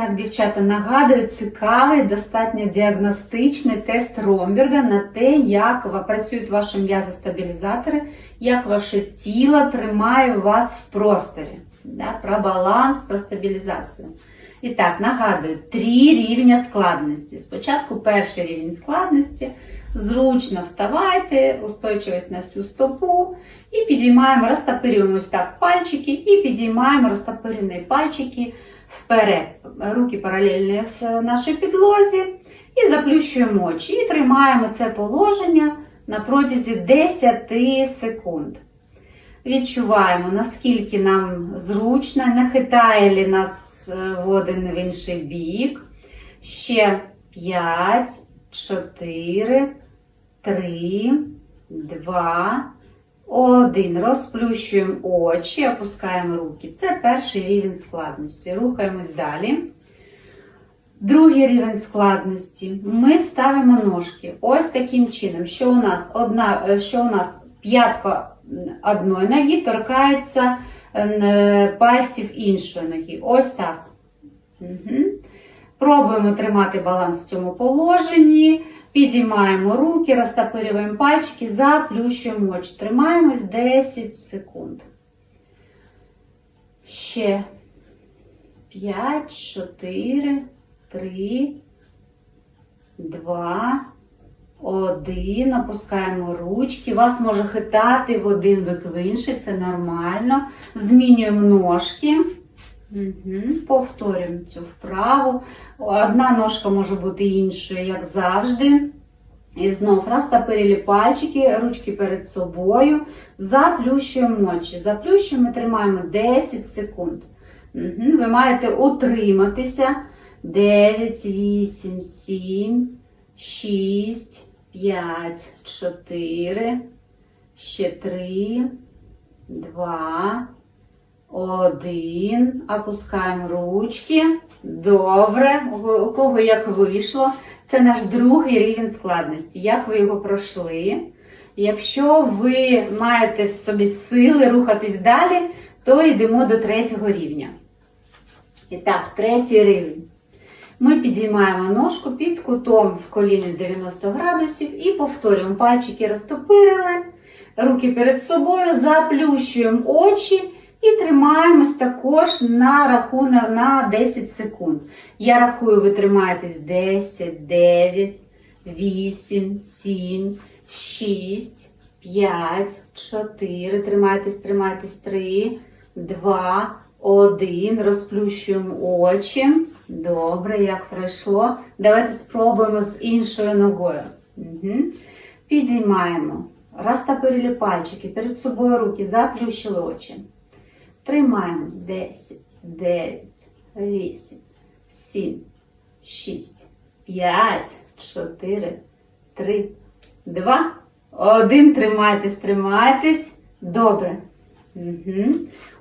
Так, дівчата, нагадую, цікавий, достатньо діагностичний тест Ромберга на те, як працюють ваші м'язостабілізатори, як ваше тіло тримає вас в просторі. Да, про баланс, про стабілізацію. І так, нагадую, три рівня складності. Спочатку перший рівень складності. Зручно вставайте, устойчивість на всю стопу. І підіймаємо, розтопирюємо ось так пальчики, і підіймаємо розтопирені пальчики вперед. Руки паралельні з нашій підлозі. І заплющуємо очі. І тримаємо це положення на протязі 10 секунд. Відчуваємо, наскільки нам зручно, не хитає ли нас е, в один в інший бік. Ще 5, 4, 3, 2, 1. Розплющуємо очі, опускаємо руки. Це перший рівень складності. Рухаємось далі. Другий рівень складності. Ми ставимо ножки ось таким чином, що у нас одна, е, що у нас п'ятка одної ноги торкається е, пальців іншої ноги. Ось так. Угу. Пробуємо тримати баланс в цьому положенні. Підіймаємо руки, розтопирюємо пальчики, заплющуємо очі. Тримаємось 10 секунд. Ще 5, 4, 3, 2, 1. Опускаємо ручки. Вас може хитати в один бік в інший, це нормально. Змінюємо ножки. Угу. Повторюємо цю вправу. Одна ножка може бути іншою, як завжди. І знов розтопирили пальчики, ручки перед собою. Заплющуємо очі. Заплющуємо тримаємо 10 секунд. Угу. Ви маєте утриматися. 9, 8, 7, 6, 5, 4, ще 3, 2, 1. Опускаємо ручки. Добре. У кого як вийшло. Це наш другий рівень складності. Як ви його пройшли? Якщо ви маєте в собі сили рухатись далі, то йдемо до третього рівня. І так, третій рівень. Ми підіймаємо ножку під кутом в коліні 90 градусів і повторюємо. Пальчики розтопирили, руки перед собою, заплющуємо очі і тримаємось також на рахунок на 10 секунд. Я рахую, ви тримаєтесь 10, 9, 8, 7, 6, 5, 4. Тримайтесь, тримайтесь 3, 2, 1. Розплющуємо очі. Добре, як пройшло. Давайте спробуємо з іншою ногою. Угу. Підіймаємо. Розтопирили пальчики, перед собою руки, заплющили очі. Тримаємось 10, 9, 8, 7, 6, 5, 4, 3, 2, 1. Тримайтесь, тримайтесь. Добре. Угу.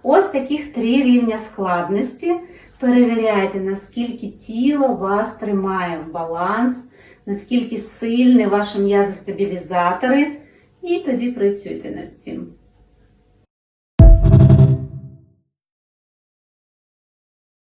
Ось таких три рівня складності. Перевіряйте, наскільки тіло вас тримає в баланс, наскільки сильні ваші м'язостабілізатори. І тоді працюйте над цим.